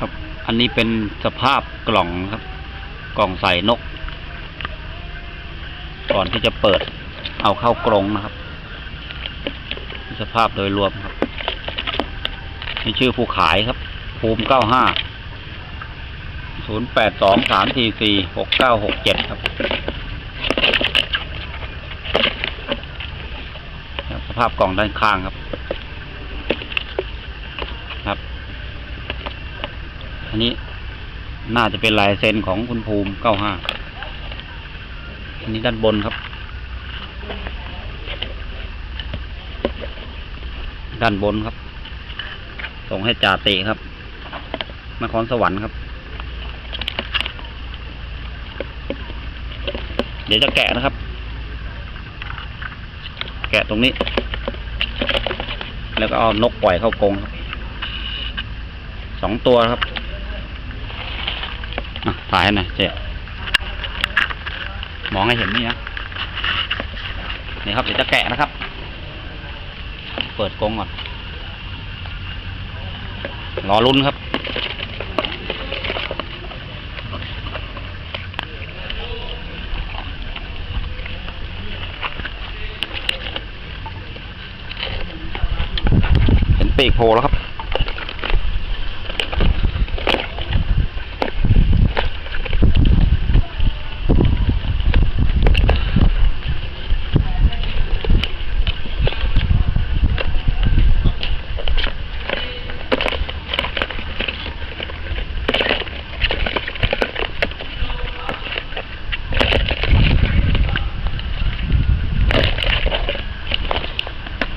ครับ อันนี้เป็นสภาพกล่องครับ กล่องใส่นก ก่อนที่จะเปิด เอาเข้ากรงนะครับ สภาพโดยรวมครับมีชื่อผู้ขายครับ ภูมิเก้าห้าศูนย์แปดสองสามสี่สี่หกเก้าหกเจ็ดครับ สภาพกล่องด้านข้างครับ อั นนี้น่าจะเป็นลายเซ็นของคุณภูมิเก้าห้าอันนี้ด้านบนครับ ด้านบนครับ ส่งให้จ่าเตะครับนครสวรรค์ครับ เดี๋ยวจะแกะนะครับ แกะตรงนี้ แล้วก็เอานกปล่อยเข้ากรงครับสองตัวครับ ถ่ายให้หน่อยเจ๊มองให้เห็นนี่นะนี่ครับเดี๋ยวจะแกะนะครับ เปิดกรงก่อน รอลุ้นครับ เห็นปีกโผล่แล้วครับ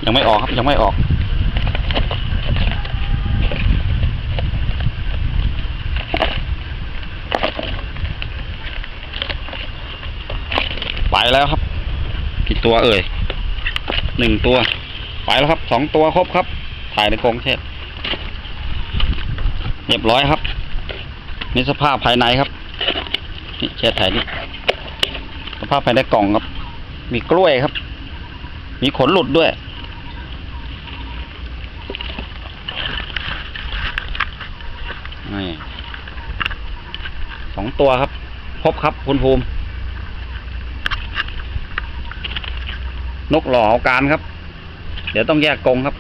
ยังไม่ออกครับ ยังไม่ออก ไปแล้วครับกี่ตัวเอ่ยหนึ่งตัว ไปแล้วครับสองตัวครบครับ ถ่ายในกรงเช็ดเรียบร้อยครับนี่สภาพภายในครับนี่เช็ดถ่ายนี่สภาพภายในกล่องครับ มีกล้วยครับ มีขนหลุดด้วย นี่สองตัวครับ พบครับคุณภูมิ นกหล่อเอาการครับ เดี๋ยวต้องแยกกรงครับ